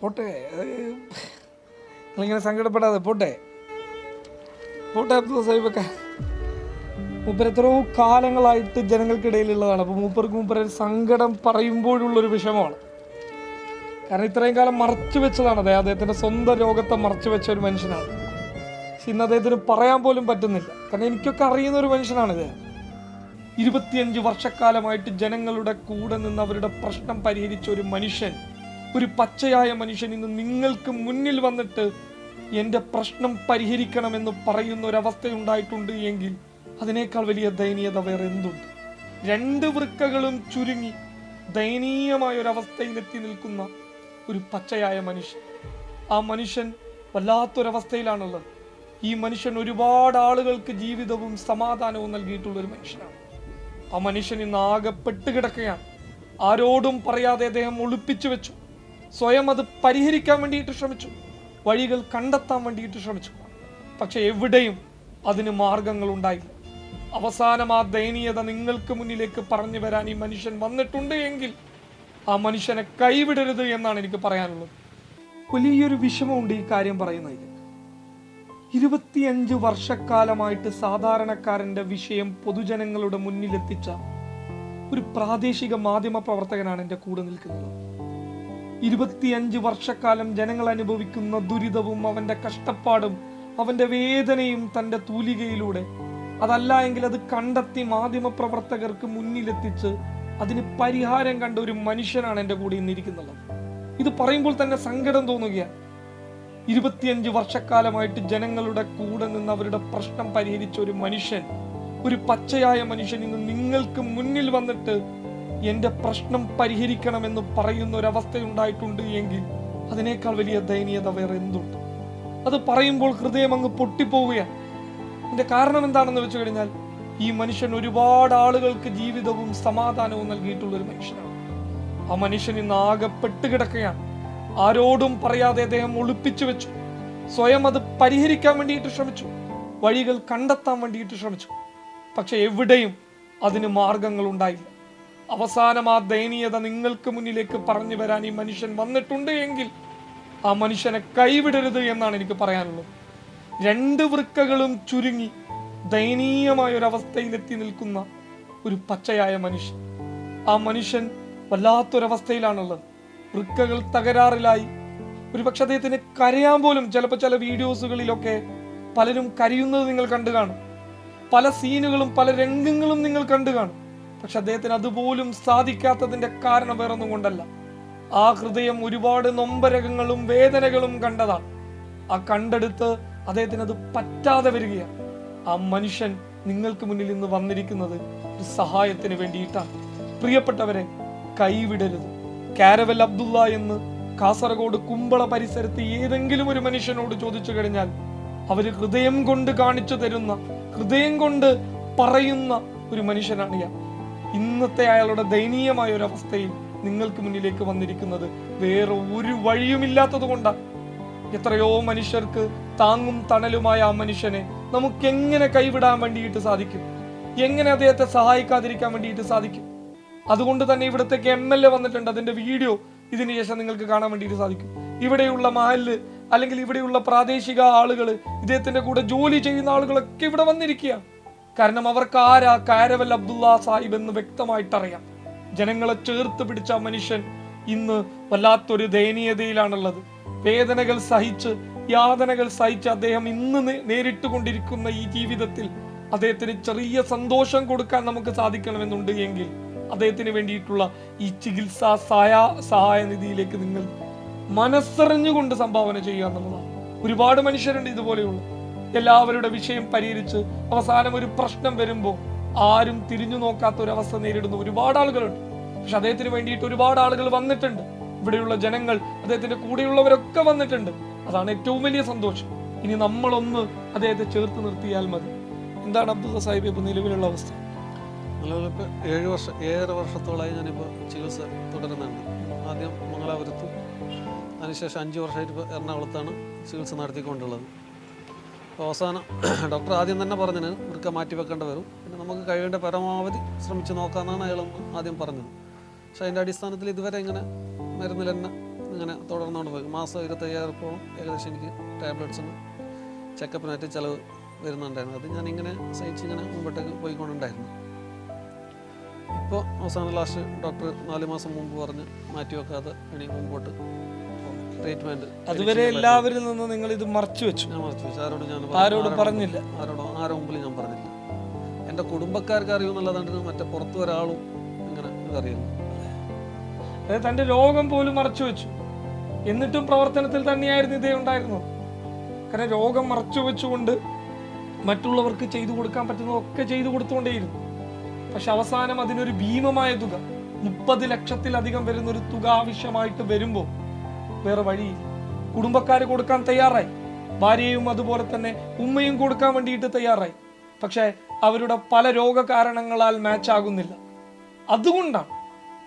പോട്ടെ. അത് നിങ്ങളിങ്ങനെ സങ്കടപ്പെടാതെ പോട്ടെ. പോട്ടെ അബ്ദുൾ സാഹിബൊക്കെ. മൂപ്പർ എത്രയോ കാലങ്ങളായിട്ട് ജനങ്ങൾക്കിടയിലുള്ളതാണ്. അപ്പോൾ മൂപ്പർക്ക് മൂപ്പർ സങ്കടം പറയുമ്പോഴുള്ളൊരു വിഷമമാണ്. കാരണം ഇത്രയും കാലം മറച്ചു വെച്ചതാണ് അദ്ദേഹം. അദ്ദേഹത്തിന്റെ സ്വന്തം രോഗത്തെ മറച്ചു വെച്ച ഒരു മനുഷ്യനാണ്. പക്ഷെ ഇന്ന് അദ്ദേഹത്തിന് പറയാൻ പോലും പറ്റുന്നില്ല. കാരണം എനിക്കൊക്കെ അറിയുന്ന ഒരു മനുഷ്യനാണ് ഇദ്ദേഹം. ഇരുപത്തിയഞ്ച് വർഷക്കാലമായിട്ട് ജനങ്ങളുടെ കൂടെ നിന്ന് അവരുടെ പ്രശ്നം പരിഹരിച്ച ഒരു മനുഷ്യൻ ഒരു പച്ചയായ മനുഷ്യൻ ഇന്ന് നിങ്ങൾക്ക് മുന്നിൽ വന്നിട്ട് എന്റെ പ്രശ്നം പരിഹരിക്കണമെന്ന് പറയുന്ന ഒരവസ്ഥയുണ്ടായിട്ടുണ്ട് എങ്കിൽ അതിനേക്കാൾ വലിയ ദയനീയത വേറെ എന്തുണ്ട്? രണ്ട് വൃക്കകളും ചുരുങ്ങി ദയനീയമായ ഒരവസ്ഥയിലെത്തി നിൽക്കുന്ന ഒരു പച്ചയായ മനുഷ്യൻ. ആ മനുഷ്യൻ വല്ലാത്തൊരവസ്ഥയിലാണുള്ളത്. ഈ മനുഷ്യൻ ഒരുപാട് ആളുകൾക്ക് ജീവിതവും സമാധാനവും നൽകിയിട്ടുള്ള ഒരു മനുഷ്യനാണ്. ആ മനുഷ്യൻ ഇന്ന് ആകെ പെട്ടുകിടക്കുകയാണ്. ആരോടും പറയാതെ അദ്ദേഹം ഒളിപ്പിച്ചു വെച്ചു. സ്വയം അത് പരിഹരിക്കാൻ വേണ്ടിയിട്ട് ശ്രമിച്ചു. വഴികൾ കണ്ടെത്താൻ വേണ്ടിയിട്ട് ശ്രമിച്ചു. പക്ഷെ എവിടെയും അതിന് മാർഗങ്ങൾ ഉണ്ടായില്ല അവസാനം ആ ദയനീയത നിങ്ങൾക്ക് മുന്നിലേക്ക് പറഞ്ഞു വരാൻ ഈ മനുഷ്യൻ വന്നിട്ടുണ്ട് എങ്കിൽ ആ മനുഷ്യനെ കൈവിടരുത് എന്നാണ് എനിക്ക് പറയാനുള്ളത്. വലിയൊരു വിഷമമുണ്ട് ഈ കാര്യം പറയുന്നതിൽ ഇരുപത്തിയഞ്ച് വർഷക്കാലമായിട്ട് സാധാരണക്കാരന്റെ വിഷയം പൊതുജനങ്ങളുടെ മുന്നിലെത്തിച്ച ഒരു പ്രാദേശിക മാധ്യമ പ്രവർത്തകനാണ് എന്റെ കൂടെ നിൽക്കുന്നത്. ഇരുപത്തിയഞ്ച് വർഷക്കാലം ജനങ്ങൾ അനുഭവിക്കുന്ന ദുരിതവും അവന്റെ കഷ്ടപ്പാടും അവന്റെ വേദനയും തന്റെ തൂലികയിലൂടെ. അതല്ല എങ്കിൽ അത് കണ്ടെത്തി മാധ്യമ പ്രവർത്തകർക്ക് മുന്നിലെത്തിച്ച് അതിന് പരിഹാരം കണ്ട ഒരു മനുഷ്യനാണ് എന്റെ കൂടെ ഇന്നിരിക്കുന്നത് ഇത് പറയുമ്പോൾ തന്നെ സങ്കടം തോന്നുകയാണ്. ഇരുപത്തിയഞ്ച് വർഷക്കാലമായിട്ട് ജനങ്ങളുടെ കൂടെ നിന്ന് അവരുടെ പ്രശ്നം പരിഹരിച്ച ഒരു മനുഷ്യൻ ഒരു പച്ചയായ മനുഷ്യൻ ഇന്ന് നിങ്ങൾക്ക് മുന്നിൽ വന്നിട്ട് എന്റെ പ്രശ്നം പരിഹരിക്കണമെന്ന് പറയുന്ന ഒരവസ്ഥയുണ്ടായിട്ടുണ്ട് എങ്കിൽ അതിനേക്കാൾ വലിയ ദയനീയത വേറെ എന്തുണ്ട്? അത് പറയുമ്പോൾ ഹൃദയം അങ്ങ് പൊട്ടിപ്പോവുകയാണ്. ഇതിന്റെ കാരണം എന്താണെന്ന് വെച്ച് കഴിഞ്ഞാൽ ഈ മനുഷ്യൻ ഒരുപാട് ആളുകൾക്ക് ജീവിതവും സമാധാനവും നൽകിയിട്ടുള്ള ഒരു മനുഷ്യനാണ്. ആ മനുഷ്യൻ ഇന്ന് ആകെ പെട്ടുകിടക്കുകയാണ് ആരോടും പറയാതെ അദ്ദേഹം ഒളിപ്പിച്ചു വെച്ചു. സ്വയം അത് പരിഹരിക്കാൻ വേണ്ടിയിട്ട് ശ്രമിച്ചു. വഴികൾ കണ്ടെത്താൻ വേണ്ടിയിട്ട് ശ്രമിച്ചു. പക്ഷെ എവിടെയും അതിന് മാർഗങ്ങൾ ഉണ്ടായില്ല. അവസാനം ആ ദയനീയത നിങ്ങൾക്ക് മുന്നിലേക്ക് പറഞ്ഞു വരാൻ ഈ മനുഷ്യൻ വന്നിട്ടുണ്ട് എങ്കിൽ ആ മനുഷ്യനെ കൈവിടരുത് എന്നാണ് എനിക്ക് പറയാനുള്ളത്. രണ്ട് വൃക്കകളും ചുരുങ്ങി ദയനീയമായ ഒരു അവസ്ഥയിലെത്തി നിൽക്കുന്ന ഒരു പച്ചയായ മനുഷ്യൻ. ആ മനുഷ്യൻ വല്ലാത്തൊരവസ്ഥയിലാണുള്ളത്. വൃക്കകൾ തകരാറിലായി. ഒരുപക്ഷെ അദ്ദേഹത്തിന് കരയാൻ പോലും ചിലപ്പോൾ ചില വീഡിയോസുകളിലൊക്കെ പലരും കരയുന്നത് നിങ്ങൾ കണ്ടു കാണും. പല സീനുകളും പല രംഗങ്ങളും നിങ്ങൾ കണ്ടു കാണും. പക്ഷെ അദ്ദേഹത്തിന് അതുപോലും സാധിക്കാത്തതിന്റെ കാരണം വേറൊന്നും കൊണ്ടല്ല. ആ ഹൃദയം ഒരുപാട് നൊമ്പരകങ്ങളും വേദനകളും കണ്ടതാണ്. ആ കണ്ടെടുത്ത് അദ്ദേഹത്തിന് അത് പറ്റാതെ വരികയാണ്. ആ മനുഷ്യൻ നിങ്ങൾക്ക് മുന്നിൽ ഇന്ന് വന്നിരിക്കുന്നത് ഒരു സഹായത്തിന് വേണ്ടിയിട്ടാണ്. പ്രിയപ്പെട്ടവരെ കൈവിടരുത്. കാരവൽ അബ്ദുള്ള എന്ന് കാസർഗോഡ് കുമ്പള പരിസരത്ത് ഏതെങ്കിലും ഒരു മനുഷ്യനോട് ചോദിച്ചു കഴിഞ്ഞാൽ അവർ ഹൃദയം കൊണ്ട് കാണിച്ചു തരുന്ന ഹൃദയം കൊണ്ട് പറയുന്ന ഒരു മനുഷ്യനാണ് ഇയാൾ ഇന്നത്തെ അയാളുടെ ദയനീയമായ ഒരു അവസ്ഥയിൽ നിങ്ങൾക്ക് മുന്നിലേക്ക് വന്നിരിക്കുന്നത് വേറെ ഒരു വഴിയുമില്ലാത്തത് കൊണ്ടാണ് എത്രയോ മനുഷ്യർക്ക് താങ്ങും തണലുമായ ആ മനുഷ്യനെ നമുക്ക് എങ്ങനെ കൈവിടാൻ വേണ്ടിയിട്ട് സാധിക്കും? എങ്ങനെ അദ്ദേഹത്തെ സഹായിക്കാതിരിക്കാൻ വേണ്ടിയിട്ട് സാധിക്കും? അതുകൊണ്ട് തന്നെ ഇവിടത്തേക്ക് എം എൽ എ വന്നിട്ടുണ്ട്. അതിന്റെ വീഡിയോ ഇതിന് ശേഷം നിങ്ങൾക്ക് കാണാൻ വേണ്ടിയിട്ട് സാധിക്കും. ഇവിടെയുള്ള മഹൽ അല്ലെങ്കിൽ ഇവിടെയുള്ള പ്രാദേശിക ആളുകൾ ഇദ്ദേഹത്തിന്റെ കൂടെ ജോലി ചെയ്യുന്ന ആളുകളൊക്കെ ഇവിടെ വന്നിരിക്കുകയാണ്. കാരണം അവർക്ക് ആരാ കാരവൽ അബ്ദുള്ള സാഹിബ് എന്ന് വ്യക്തമായിട്ടറിയാം. ജനങ്ങളെ ചേർത്ത് പിടിച്ച മനുഷ്യൻ ഇന്ന് വല്ലാത്തൊരു ദയനീയതയിലാണുള്ളത്. വേദനകൾ സഹിച്ച് യാതനകൾ സഹിച്ച് അദ്ദേഹം ഇന്ന് നേരിട്ട് നേരിട്ടുകൊണ്ടിരിക്കുന്ന ഈ ജീവിതത്തിൽ അദ്ദേഹത്തിന് ചെറിയ സന്തോഷം കൊടുക്കാൻ നമുക്ക് സാധിക്കണമെന്നുണ്ട് എങ്കിൽ അദ്ദേഹത്തിന് വേണ്ടിയിട്ടുള്ള ഈ ചികിത്സാ സഹായ സഹായ നിധിയിലേക്ക് നിങ്ങൾ മനസ്സറിഞ്ഞുകൊണ്ട് സംഭാവന ചെയ്യുക എന്നുള്ളതാണ്. ഒരുപാട് മനുഷ്യരുണ്ട് ഇതുപോലെയുള്ള. എല്ലാവരുടെ വിഷയം പരിഹരിച്ച് അവസാനം ഒരു പ്രശ്നം വരുമ്പോൾ ആരും തിരിഞ്ഞു നോക്കാത്ത ഒരു അവസ്ഥ നേരിടുന്ന. ഒരുപാട് ആളുകളുണ്ട്. പക്ഷെ അദ്ദേഹത്തിന് വേണ്ടിയിട്ട് ഒരുപാട് ആളുകൾ വന്നിട്ടുണ്ട്. ഇവിടെയുള്ള ജനങ്ങൾ അദ്ദേഹത്തിന്റെ കൂടെയുള്ളവരൊക്കെ വന്നിട്ടുണ്ട്. അതാണ് ഏറ്റവും വലിയ സന്തോഷം. ഇനി നമ്മളൊന്ന് അദ്ദേഹത്തെ ചേർത്ത് നിർത്തിയാൽ മതി. എന്താണ് അബ്ദുള്ള സാഹിബ് ഇപ്പൊ നിലവിലുള്ള അവസ്ഥ? ഏഴ് വർഷം ഏഴര വർഷത്തോളമായി ഞാനിപ്പോൾ ചികിത്സ തുടരുന്നുണ്ട്. ആദ്യം മംഗലാപുരത്തും അതിനുശേഷം അഞ്ച് വർഷമായിട്ട് ഇപ്പോൾ എറണാകുളത്താണ് ചികിത്സ നടത്തിക്കൊണ്ടുള്ളത്. അവസാനം ഡോക്ടർ ആദ്യം തന്നെ പറഞ്ഞതിന് വൃക്ക മാറ്റി വെക്കേണ്ടി വരും. പിന്നെ നമുക്ക് കഴിവിന്റെ പരമാവധി ശ്രമിച്ച് നോക്കാമെന്നാണ് അയാൾ ആദ്യം പറഞ്ഞത്. പക്ഷേ അതിന്റെ അടിസ്ഥാനത്തിൽ ഇതുവരെ ഇങ്ങനെ മരുന്നിൽ തന്നെ ഇങ്ങനെ തുടർന്നുകൊണ്ട് പോയി. മാസം ഇരുപത്തയ്യായിരം രൂപയോളം ഏകദേശം എനിക്ക് ടാബ്ലറ്റ്സിന് ചെക്കപ്പിനായിട്ട് ചിലവ് വരുന്നുണ്ടായിരുന്നു. അത് ഞാൻ ഇങ്ങനെ സഹിച്ച് ഇങ്ങനെ മുമ്പോട്ടേക്ക് പോയിക്കൊണ്ടുണ്ടായിരുന്നു. ഇപ്പോൾ അവസാനം ലാസ്റ്റ് ഡോക്ടർ നാല് മാസം മുമ്പ് പറഞ്ഞ് മാറ്റി വെക്കാതെ ഇനി മുമ്പോട്ട് ട്രീറ്റ്മെന്റ് അതുവരെ എല്ലാവരിൽ നിന്ന് നിങ്ങൾ ഇത് മറച്ചു വെച്ചു. ഞാൻ മറച്ചു വെച്ചു. ആരോടും ഞാൻ ആരോട് പറഞ്ഞില്ല. ആരോടോ ആരോ മുമ്പിൽ ഞാൻ പറഞ്ഞില്ല. എന്റെ കുടുംബക്കാർക്ക് അറിയുമെന്നുള്ളതാണ് മറ്റേ പുറത്തു ഒരാളും ഇങ്ങനെ ഇതറിയുന്നു അതായത് തന്റെ രോഗം പോലും മറച്ചു വെച്ചു. എന്നിട്ടും പ്രവർത്തനത്തിൽ തന്നെയായിരുന്നു ഇതേ ഉണ്ടായിരുന്നു കാരണം രോഗം മറച്ചു വെച്ചുകൊണ്ട് മറ്റുള്ളവർക്ക് ചെയ്തു കൊടുക്കാൻ പറ്റുന്നതൊക്കെ ചെയ്തു കൊടുത്തുകൊണ്ടേയിരുന്നു. പക്ഷെ അവസാനം അതിനൊരു ഭീമമായ തുക മുപ്പത് ലക്ഷത്തിലധികം വരുന്ന ഒരു തുക ആവശ്യമായിട്ട് വരുമ്പോൾ വേറെ വഴിയില്ല കുടുംബക്കാർ കൊടുക്കാൻ തയ്യാറായി. ഭാര്യയും അതുപോലെ തന്നെ ഉമ്മയും കൊടുക്കാൻ വേണ്ടിയിട്ട് തയ്യാറായി. പക്ഷേ അവരുടെ പല രോഗകാരണങ്ങളാൽ മാച്ച് ആകുന്നില്ല അതുകൊണ്ടാണ്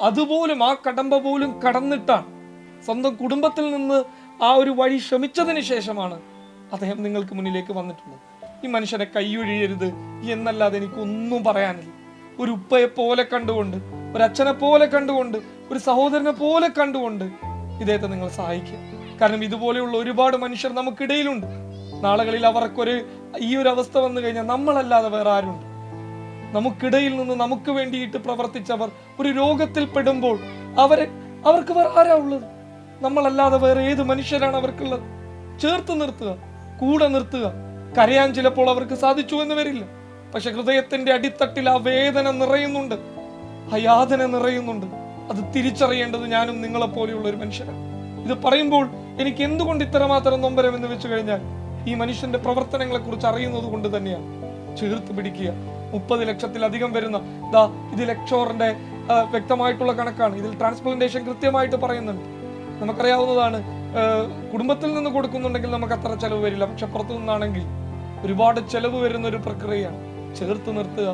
അതുപോലും ആ കടമ്പ പോലും കടന്നിട്ടാണ് സ്വന്തം കുടുംബത്തിൽ നിന്ന് ആ ഒരു വഴി ശ്രമിച്ചതിന് ശേഷമാണ് അദ്ദേഹം നിങ്ങൾക്ക് മുന്നിലേക്ക് വന്നിട്ടുള്ളത്. ഈ മനുഷ്യനെ കൈയൊഴിയരുത് എന്നല്ലാതെ എനിക്കൊന്നും പറയാനില്ല. ഒരു ഉപ്പയെ പോലെ കണ്ടുകൊണ്ട് ഒരു അച്ഛനെ പോലെ കണ്ടുകൊണ്ട് ഒരു സഹോദരനെ പോലെ കണ്ടുകൊണ്ട് ഇദ്ദേഹത്തെ നിങ്ങൾ സഹായിക്കുക. കാരണം ഇതുപോലെയുള്ള ഒരുപാട് മനുഷ്യർ നമുക്കിടയിലുണ്ട്. നാളുകളിൽ അവർക്കൊരു ഈ ഒരു അവസ്ഥ വന്നു കഴിഞ്ഞാൽ നമ്മളല്ലാതെ വേറെ ആരുണ്ട്? നമുക്കിടയിൽ നിന്ന് നമുക്ക് വേണ്ടിയിട്ട് പ്രവർത്തിച്ചവർ ഒരു രോഗത്തിൽ പെടുമ്പോൾ അവരെ അവർക്ക് വേറെ ആരാ ഉള്ളത്? നമ്മളല്ലാതെ വേറെ ഏത് മനുഷ്യരാണ് അവർക്കുള്ളത്? ചേർത്ത് നിർത്തുക കൂടെ നിർത്തുക. കരയാൻ ചിലപ്പോൾ അവർക്ക് സാധിച്ചു എന്ന് വരില്ല. പക്ഷെ ഹൃദയത്തിന്റെ അടിത്തട്ടിൽ ആ വേദന നിറയുന്നുണ്ട്. ആ യാതന നിറയുന്നുണ്ട്. അത് തിരിച്ചറിയേണ്ടത് ഞാനും നിങ്ങളെ പോലെയുള്ള ഒരു മനുഷ്യനാണ്. ഇത് പറയുമ്പോൾ എനിക്ക് എന്തുകൊണ്ട് ഇത്രമാത്രം നൊമ്പരം എന്ന് വെച്ച് കഴിഞ്ഞാൽ ഈ മനുഷ്യന്റെ പ്രവർത്തനങ്ങളെ കുറിച്ച് അറിയുന്നത് കൊണ്ട് തന്നെയാണ്. ചേർത്ത് പിടിക്കുക. മുപ്പത് ലക്ഷത്തിലധികം വരുന്ന ദാ ഇത് ലക്ഷോറിന്റെ വ്യക്തമായിട്ടുള്ള കണക്കാണ്. ഇതിൽ ട്രാൻസ്പ്ലാന്റേഷൻ കൃത്യമായിട്ട് പറയുന്നുണ്ട്. നമുക്കറിയാവുന്നതാണ് കുടുംബത്തിൽ നിന്ന് കൊടുക്കുന്നുണ്ടെങ്കിൽ നമുക്ക് അത്ര ചെലവ് വരില്ല. പക്ഷെ പുറത്തു നിന്നാണെങ്കിൽ ഒരുപാട് ചെലവ് വരുന്ന ഒരു പ്രക്രിയയാണ്. ചേർത്ത് നിർത്തുക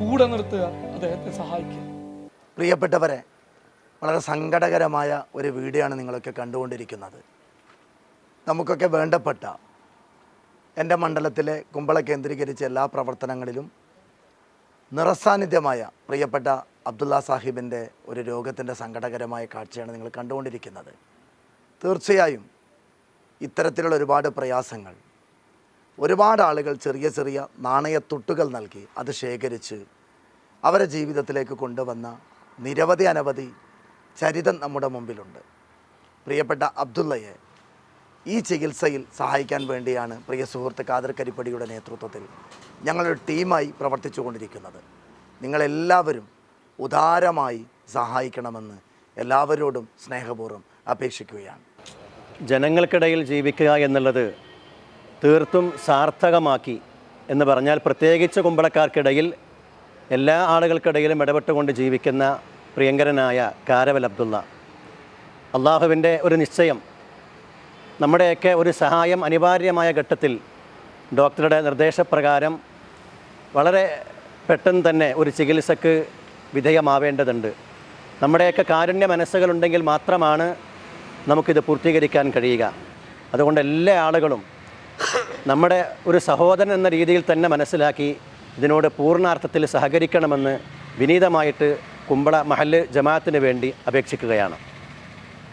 കൂടെ നിർത്തുക അദ്ദേഹത്തെ സഹായിക്കുക. പ്രിയപ്പെട്ടവരെ വളരെ സങ്കടകരമായ ഒരു വീഡിയോയാണ് നിങ്ങളൊക്കെ കണ്ടുകൊണ്ടിരിക്കുന്നത്. നമുക്കൊക്കെ വേണ്ടപ്പെട്ട എന്റെ മണ്ഡലത്തിലെ കുമ്പള കേന്ദ്രീകരിച്ച എല്ലാ പ്രവർത്തനങ്ങളിലും നിറസാന്നിധ്യമായ പ്രിയപ്പെട്ട അബ്ദുള്ള സാഹിബിന്റെ ഒരു രോഗത്തിന്റെ സങ്കടകരമായ കാഴ്ചയാണ് നിങ്ങൾ കണ്ടുകൊണ്ടിരിക്കുന്നത്. തീർച്ചയായും ഇത്തരത്തിലുള്ള ഒരുപാട് പ്രയാസങ്ങൾ ഒരുപാട് ആളുകൾ ചെറിയ ചെറിയ നാണയത്തുട്ടുകൾ നൽകി അത് ശേഖരിച്ച് അവരെ ജീവിതത്തിലേക്ക് കൊണ്ടുവന്ന നിരവധി അനവധി ചരിതം നമ്മുടെ മുമ്പിലുണ്ട്. പ്രിയപ്പെട്ട അബ്ദുള്ളയെ ഈ ചികിത്സയിൽ സഹായിക്കാൻ വേണ്ടിയാണ് പ്രിയ സുഹൃത്ത് കാദർ കരിപ്പടിയുടെ നേതൃത്വത്തിൽ ഞങ്ങളൊരു ടീമായി പ്രവർത്തിച്ചു കൊണ്ടിരിക്കുന്നത് നിങ്ങളെല്ലാവരും ഉദാരമായി സഹായിക്കണമെന്ന് എല്ലാവരോടും സ്നേഹപൂർവം അപേക്ഷിക്കുകയാണ്. ജനങ്ങൾക്കിടയിൽ ജീവിക്കുക എന്നുള്ളത് തീർത്തും സാർത്ഥകമാക്കി എന്ന് പറഞ്ഞാൽ പ്രത്യേകിച്ച് കുമ്പളക്കാർക്കിടയിൽ എല്ലാ ആളുകൾക്കിടയിലും ഇടപെട്ടുകൊണ്ട് ജീവിക്കുന്ന പ്രിയങ്കരനായ കാരവൽ അബ്ദുള്ള. അള്ളാഹുവിന്റെ ഒരു നിശ്ചയം നമ്മുടെയൊക്കെ ഒരു സഹായം അനിവാര്യമായ ഘട്ടത്തിൽ ഡോക്ടറുടെ നിർദ്ദേശപ്രകാരം വളരെ പെട്ടെന്ന് തന്നെ ഒരു ചികിത്സക്ക് വിധേയമാവേണ്ടതുണ്ട്. നമ്മുടെയൊക്കെ കാരുണ്യ മനസ്സുകളുണ്ടെങ്കിൽ മാത്രമാണ് നമുക്കിത് പൂർത്തീകരിക്കാൻ കഴിയുക. അതുകൊണ്ട് എല്ലാ ആളുകളും നമ്മുടെ ഒരു സഹോദരൻ എന്ന രീതിയിൽ തന്നെ മനസ്സിലാക്കി ഇതിനോട് പൂർണാർത്ഥത്തിൽ സഹകരിക്കണമെന്ന് വിനീതമായിട്ട് കുമ്പള മഹല്ല് ജമാഅത്തിന് വേണ്ടി അപേക്ഷിക്കുകയാണ്.